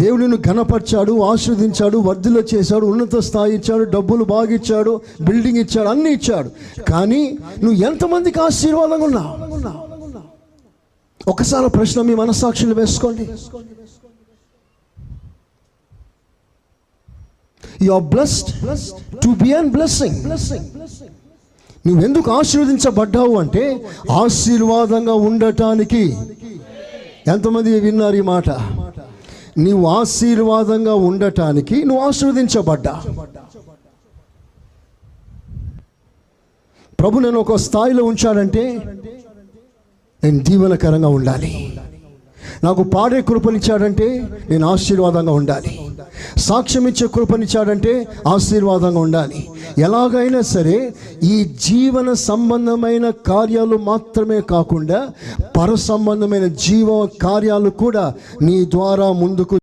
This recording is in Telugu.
దేవుడిని ఘనపరిచాడు ఆస్వాదించాడు వర్ధిలో చేశాడు ఉన్నత స్థాయి ఇచ్చాడు డబ్బులు బాగా ఇచ్చాడు బిల్డింగ్ ఇచ్చాడు అన్ని ఇచ్చాడు. కానీ నువ్వు ఎంతమందికి ఆశీర్వాదంగా ఉన్నావు? ఒకసారి ప్రశ్న మీ మనస్సాక్షులు వేసుకోండి. You are blessed to be an blessing నువ్వెందుకు ఆశీర్వదించబడ్డావు అంటే ఆశీర్వాదంగా ఉండటానికి. ఎంతమంది విన్నారు ఈ మాట? నీవు ఆశీర్వాదంగా ఉండటానికి నువ్వు ఆశీర్వదించబడ్డా. ప్రభు నేను ఒక స్థాయిలో ఉంచాడంటే నేను దీవెనకరంగా ఉండాలి. నాకు పాడే కృపనిచ్చాడంటే నేను ఆశీర్వాదంగా ఉండాలి. సాక్ష్యం ఇచ్చే కృపనిచ్చాడంటే ఆశీర్వాదంగా ఉండాలి. ఎలాగైనా సరే ఈ జీవన సంబంధమైన కార్యాలు మాత్రమే కాకుండా పర సంబంధమైన జీవ కార్యాలు కూడా నీ ద్వారా ముందుకు